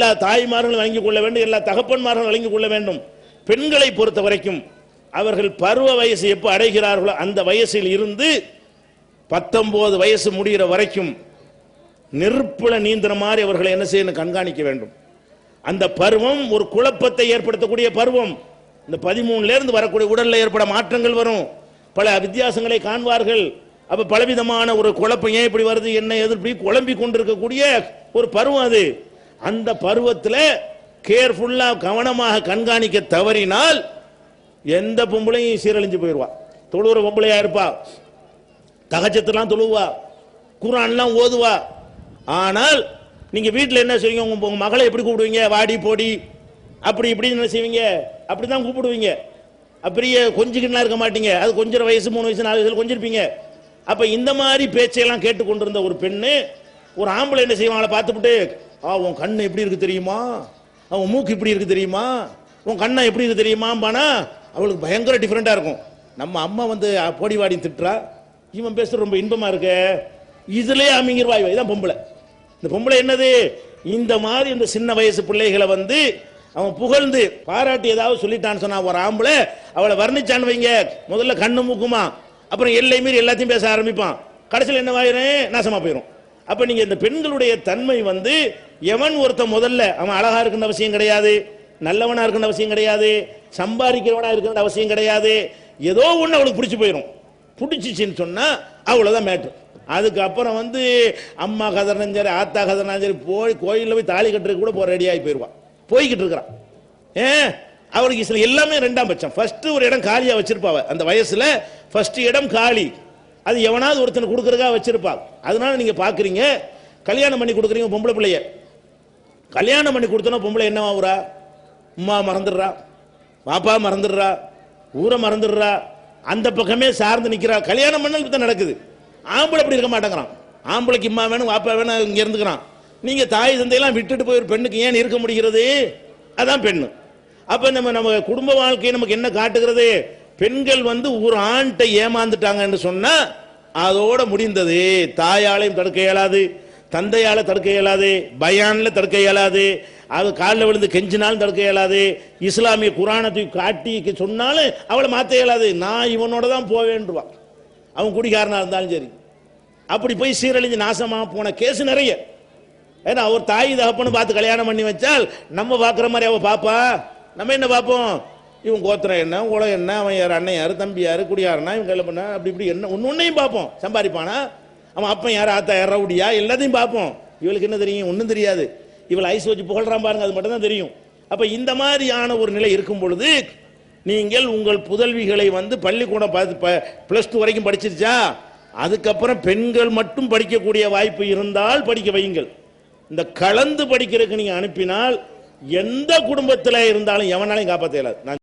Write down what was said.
எல்லா தாய்மார்களும் வழங்கிக் கொள்ள வேண்டும் எல்லா தகப்பன்மார்களும் வழங்கிக் கொள்ள வேண்டும். பெண்களை பொறுத்த வரைக்கும் அவர்கள் பருவ வயசு எப்போ அடைகிறார்களோ அந்த வயசில் இருந்து பத்தொன்பது வயசு முடிகிற வரைக்கும் நெருப்புல நீந்திர மாதிரி அவர்களை என்ன செய்யணும் கண்காணிக்க வேண்டும். அந்த பருவம் ஒரு குழப்பத்தை ஏற்படுத்தக்கூடிய பருவம். இந்த பதிமூணுலேருந்து வரக்கூடிய உடலில் ஏற்பட மாற்றங்கள் வரும். பல வித்தியாசங்களை காண்பார்கள். அப்போ பலவிதமான ஒரு குழப்பம் ஏன் இப்படி வருது என்ன எதிர்ப்பு குழம்பி கொண்டிருக்கக்கூடிய ஒரு பருவம் அது. அந்த பருவத்தில் கேர்ஃபுல்லா கவனமாக கண்காணிக்க தவறினால் எந்த பொம்பளையும் சீரழிஞ்சு போயிடுவா. தொழுகிற பொம்பளையா இருப்பா. தகச்சத்தெல்லாம் தொழுவா. குரான்லாம் ஓதுவா. ஆனால் நீங்க வீட்டில் என்ன செய்வீங்க? உங்க உங்க மகளை எப்படி கூப்பிடுவீங்க? வாடி போடி அப்படி இப்படி என்ன செய்வீங்க? அப்படி தான் கூப்பிடுவீங்க. அப்படியே கொஞ்சிக்கிட்டுலாம் இருக்க மாட்டீங்க. அது கொஞ்சம் வயசு மூணு வயசு நாலு வயசுல கொஞ்சிருப்பீங்க. அப்ப இந்த மாதிரி பேச்சையெல்லாம் கேட்டுக்கொண்டிருந்த ஒரு பெண்ணு ஒரு ஆம்பளை என்ன செய்வாங்களா பார்த்துப்புட்டு ஆ உன் கண்ணு எப்படி இருக்கு தெரியுமா? அவன் மூக்கு இப்படி இருக்கு தெரியுமா? உன் கண்ணை எப்படி இருக்கு தெரியுமாம்பானா அவளுக்கு பயங்கர டிஃப்ரெண்ட்டாக இருக்கும். நம்ம அம்மா வந்து போடி வாடி திட்டுறா. இவன் பேசுறது ரொம்ப இன்பமாக இருக்கு? இதுலேயே அமைங்கிருவாய் இதான் பொம்பளை. இந்த பொம்பளை என்னது? இந்த மாதிரி இந்த சின்ன வயசு பிள்ளைகளை வந்து அவன் புகழ்ந்து பாராட்டி ஏதாவது சொல்லிட்டான்னு சொன்னா ஒரு ஆம்பளை அவளை வர்ணிச்சான்னு வைங்க. முதல்ல கண்ணு மூக்குமா? அப்புறம் எல்லை மீறி எல்லாத்தையும் பேச ஆரம்பிப்பான். கடைசியில் என்னவாயிரும் நாசமா போயிடும் அப்ப நீங்க இந்த பெண்களுடைய தன்மை வந்து எவன் ஒருத்தன் முதல்ல அவன் அழகா இருக்கின்ற அவசியம் கிடையாது நல்லவனா இருக்கின்ற அவசியம் கிடையாது சம்பாதிக்கிறவனா இருக்கின்ற அவசியம் கிடையாது ஏதோ ஒன்று அவளுக்கு பிடிச்சி போயிடும் பிடிச்சிச்சின்னு சொன்னால் அவ்வளோதான் மேட்ரு அதுக்கப்புறம் வந்து அம்மா கதறினாலும் சரி ஆத்தா கதறினாலும் சரி போய் கோயிலில் போய் தாலி கட்டுறதுக்கு கூட போகிற ரெடியாகி போயிடுவான் போய்கிட்டு இருக்கிறான். ஏன் அவளுக்கு சில எல்லாமே ரெண்டாம் பட்சம். ஃபஸ்ட்டு ஒரு இடம் காலியாக வச்சிருப்பாவ அந்த வயசில். ஃபஸ்ட்டு இடம் காலி. அது எவனாவது ஒருத்தனை கொடுக்குறதுக்காக வச்சுருப்பாள் அதனால நீங்கள் பார்க்குறீங்க கல்யாணம் பண்ணி கொடுக்குறீங்க பொம்பளை பிள்ளைய. கல்யாணம் பண்ணி கொடுத்தனா பொம்பளை என்ன ஆகுறா உமா மறந்துடுறா. பாப்பா மறந்துடுறா. ஊரை மறந்துடுறா. அந்த பக்கமே சார்ந்து நிற்கிறா கல்யாணம் பண்ணல தான் நடக்குது. ஆம்பளை அப்படி இருக்க மாட்டேங்கிறான். ஆம்பளைக்கு இம்மா வேணும் வாப்பா வேணும் இங்கே இருந்துக்கிறான். நீங்கள் தாய் தந்தையெல்லாம் விட்டுட்டு போய் ஒரு பெண்ணுக்கு ஏன் இருக்க முடிகிறது? அதான் பெண்ணு. அப்போ நம்ம நம்ம குடும்ப வாழ்க்கையை நமக்கு என்ன காட்டுகிறது? பெண்கள் வந்து ஒரு ஆண்கிட்ட ஏமாந்துட்டாங்கன்னு சொன்னால் அதோட முடிந்தது. தாயாலையும் தடுக்க இயலாது. தந்தையால் தடுக்க இயலாது பயானில் தடுக்க இயலாது அது காலில் விழுந்து கெஞ்சினாலும் தடுக்க இயலாது இஸ்லாமிய குரானத்தை காட்டி சொன்னாலும் அவளை மாற்ற இயலாது. நான் இவனோட தான் போவேன்டுவான் அவன் குடிகாரனா இருந்தாலும் சரி. அப்படி போய் சீரழிஞ்சு நாசமாக போன கேஸ் நிறைய. ஏன்னா அவர் தாய் தகப்பன்னு பார்த்து கல்யாணம் பண்ணி வச்சால் நம்ம பார்க்குற மாதிரி அவள் பாப்பா. நம்ம என்ன பார்ப்போம்? இவன் கோத்திரம் என்ன குலம் என்ன அவன் யார் அண்ணன் யார் தம்பி யார் குடியாரனா இவன் கல்யாணம் பண்ண அப்படி இப்படி என்ன ஒன்று ஒன்றையும் பார்ப்போம். சம்பாதிப்பானா? அவன் அப்பன் யார் ஆத்தா யார் ரவுடியா எல்லாத்தையும் பார்ப்போம். இவளுக்கு என்ன தெரியும்? ஒன்றும் தெரியாது. இவள் ஐஸ் வச்சு புகழ்றான் பாருங்க அது மட்டும் தான் தெரியும். அப்போ இந்த மாதிரியான ஒரு நிலை இருக்கும் பொழுது நீங்கள் உங்கள் புதல்விகளை வந்து பள்ளிக்கூடம் பார்த்து ப்ளஸ் டூ வரைக்கும் படிச்சிருச்சா? அதுக்கப்புறம் பெண்கள் மட்டும் படிக்கக்கூடிய வாய்ப்பு இருந்தால் படிக்க வையுங்கள். இந்த கலந்து படிக்கிறதுக்கு நீங்கள் அனுப்பினால் எந்த குடும்பத்தில் இருந்தாலும் எவனாலையும் காப்பாற்ற இயலாது. நான்